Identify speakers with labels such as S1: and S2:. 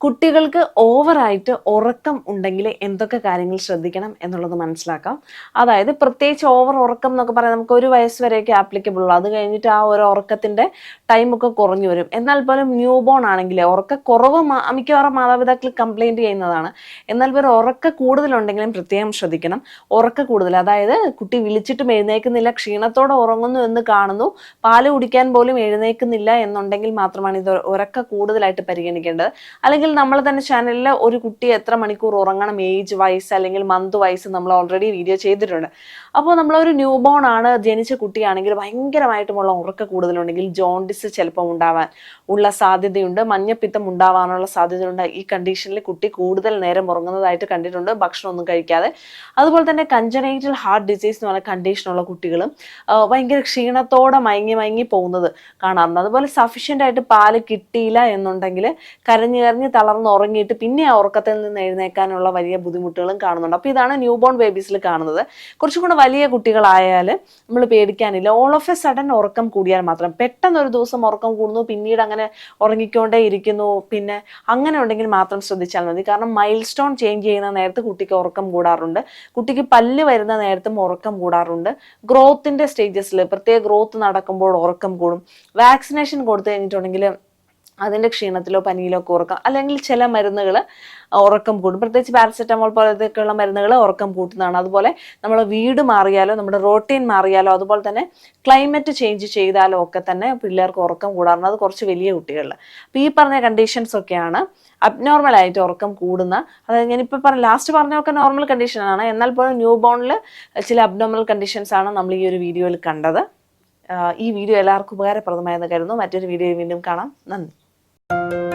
S1: കുട്ടികൾക്ക് ഓവറായിട്ട് ഉറക്കം ഉണ്ടെങ്കിൽ എന്തൊക്കെ കാര്യങ്ങൾ ശ്രദ്ധിക്കണം എന്നുള്ളത് മനസ്സിലാക്കാം. അതായത് പ്രത്യേകിച്ച് ഓവർ ഉറക്കം എന്നൊക്കെ പറയാൻ നമുക്ക് ഒരു വയസ്സ് വരെയൊക്കെ ആപ്ലിക്കബിൾ ഉള്ളൂ. അത് കഴിഞ്ഞിട്ട് ആ ഒരു ഉറക്കത്തിന്റെ ടൈമൊക്കെ കുറഞ്ഞു വരും. എന്നാൽ പോലും ന്യൂ ബോൺ ആണെങ്കിൽ ഉറക്കക്കുറവ് മിക്കവാറും മാതാപിതാക്കൾ കംപ്ലൈന്റ് ചെയ്യുന്നതാണ്. എന്നാൽ പോലും ഉറക്ക കൂടുതലുണ്ടെങ്കിലും പ്രത്യേകം ശ്രദ്ധിക്കണം. ഉറക്ക കൂടുതൽ അതായത് കുട്ടി വിളിച്ചിട്ടും എഴുന്നേക്കുന്നില്ല ക്ഷീണത്തോടെ ഉറങ്ങുന്നു എന്ന് കാണുന്നു പാൽ കുടിക്കാൻ പോലും എഴുന്നേക്കുന്നില്ല എന്നുണ്ടെങ്കിൽ മാത്രമാണ് ഇത് ഉറക്ക കൂടുതലായിട്ട് പരിഗണിക്കേണ്ടത്. അല്ലെങ്കിൽ നമ്മൾ തന്നെ ചാനലിൽ ഒരു കുട്ടി എത്ര മണിക്കൂർ ഉറങ്ങണം ഏജ് വയസ്സ് അല്ലെങ്കിൽ മന്ത് വയസ്സ് നമ്മൾ ഓൾറെഡി വീഡിയോ ചെയ്തിട്ടുണ്ട്. അപ്പോൾ നമ്മളൊരു ന്യൂ ബോൺ ആണ് ജനിച്ച കുട്ടിയാണെങ്കിൽ ഭയങ്കരമായിട്ടുമുള്ള ഉറക്ക കൂടുതലുണ്ടെങ്കിൽ ജോണ്ടിസ് ചിലപ്പോൾ ഉണ്ടാവാൻ ഉള്ള സാധ്യതയുണ്ട്. മഞ്ഞപ്പിത്തം ഉണ്ടാവാനുള്ള സാധ്യതയുണ്ട്. ഈ കണ്ടീഷനിൽ കുട്ടി കൂടുതൽ നേരം ഉറങ്ങുന്നതായിട്ട് കണ്ടിട്ടുണ്ട്. ഭക്ഷണമൊന്നും കഴിക്കാതെ. അതുപോലെ തന്നെ കഞ്ചനൈറ്റൽ ഹാർട്ട് ഡിസീസ് എന്ന് പറഞ്ഞ കണ്ടീഷനുള്ള കുട്ടികളും ഭയങ്കര ക്ഷീണത്തോടെ മയങ്ങി മയങ്ങി പോകുന്നത് കാണാറുണ്ട്. അതുപോലെ സഫീഷ്യന്റ് ആയിട്ട് പാൽ കിട്ടിയില്ല എന്നുണ്ടെങ്കിൽ കരഞ്ഞു കരഞ്ഞ് തളർന്ന് ഉറങ്ങിയിട്ട് പിന്നെ ആ ഉറക്കത്തിൽ നിന്ന് എഴുന്നേക്കാനുള്ള വലിയ ബുദ്ധിമുട്ടുകളും കാണുന്നുണ്ട്. അപ്പോൾ ഇതാണ് ന്യൂ ബോൺ ബേബീസിൽ കാണുന്നത്. കുറച്ചും കൂടെ വലിയ കുട്ടികളായാൽ നമ്മൾ പേടിക്കാനില്ല. ഓൾ ഓഫ് എ സഡൻ ഉറക്കം കൂടിയാൽ മാത്രം. പെട്ടെന്ന് ഒരു ദിവസം ഉറക്കം കൂടുന്നു പിന്നീട് അങ്ങനെ ഉറങ്ങിക്കൊണ്ടേ ഇരിക്കുന്നു. പിന്നെ അങ്ങനെ ഉണ്ടെങ്കിൽ മാത്രം ശ്രദ്ധിച്ചാൽ മതി. കാരണം മൈൽ സ്റ്റോൺ ചേഞ്ച് ചെയ്യുന്ന നേരത്ത് കുട്ടിക്ക് ഉറക്കം കൂടാറുണ്ട്. കുട്ടിക്ക് പല്ല് വരുന്ന നേരത്തും ഉറക്കം കൂടാറുണ്ട്. ഗ്രോത്തിന്റെ സ്റ്റേജസിൽ പ്രത്യേക ഗ്രോത്ത് നടക്കുമ്പോൾ ഉറക്കം കൂടും. വാക്സിനേഷൻ കൊടുത്തു കഴിഞ്ഞിട്ടുണ്ടെങ്കിൽ അതിന്റെ ക്ഷീണത്തിലോ പനിയിലോ ഒക്കെ ഉറക്കം അല്ലെങ്കിൽ ചില മരുന്നുകൾ ഉറക്കം കൂടും പ്രത്യേകിച്ച് പാരസെറ്റമോൾ പോലത്തെയൊക്കെയുള്ള മരുന്നുകൾ ഉറക്കം കൂട്ടുന്നതാണ്. അതുപോലെ നമ്മൾ വീട് മാറിയാലോ നമ്മുടെ റോട്ടീൻ മാറിയാലോ അതുപോലെ തന്നെ ക്ലൈമറ്റ് ചേഞ്ച് ചെയ്താലോ ഒക്കെ തന്നെ പിള്ളേർക്ക് ഉറക്കം കൂടാറുണ്ട്. അത് കുറച്ച് വലിയ കുട്ടികളിൽ അപ്പോൾ ഈ പറഞ്ഞ കണ്ടീഷൻസ് ഒക്കെയാണ് അബ്നോർമൽ ആയിട്ട് ഉറക്കം കൂടുന്ന അതായത് ഞാനിപ്പോൾ പറഞ്ഞ ലാസ്റ്റ് പറഞ്ഞൊക്കെ നോർമൽ കണ്ടീഷനാണ് എന്നാൽ പോലും ന്യൂ ബോണിൽ ചില അബ്നോർമൽ കണ്ടീഷൻസ് ആണ് നമ്മൾ ഈ ഒരു വീഡിയോയിൽ കണ്ടത്. ഈ വീഡിയോ എല്ലാവർക്കും ഉപകാരപ്രദമായെന്ന് കരുതുന്നു. മറ്റൊരു വീഡിയോ വീണ്ടും കാണാം. നന്ദി. Thank you.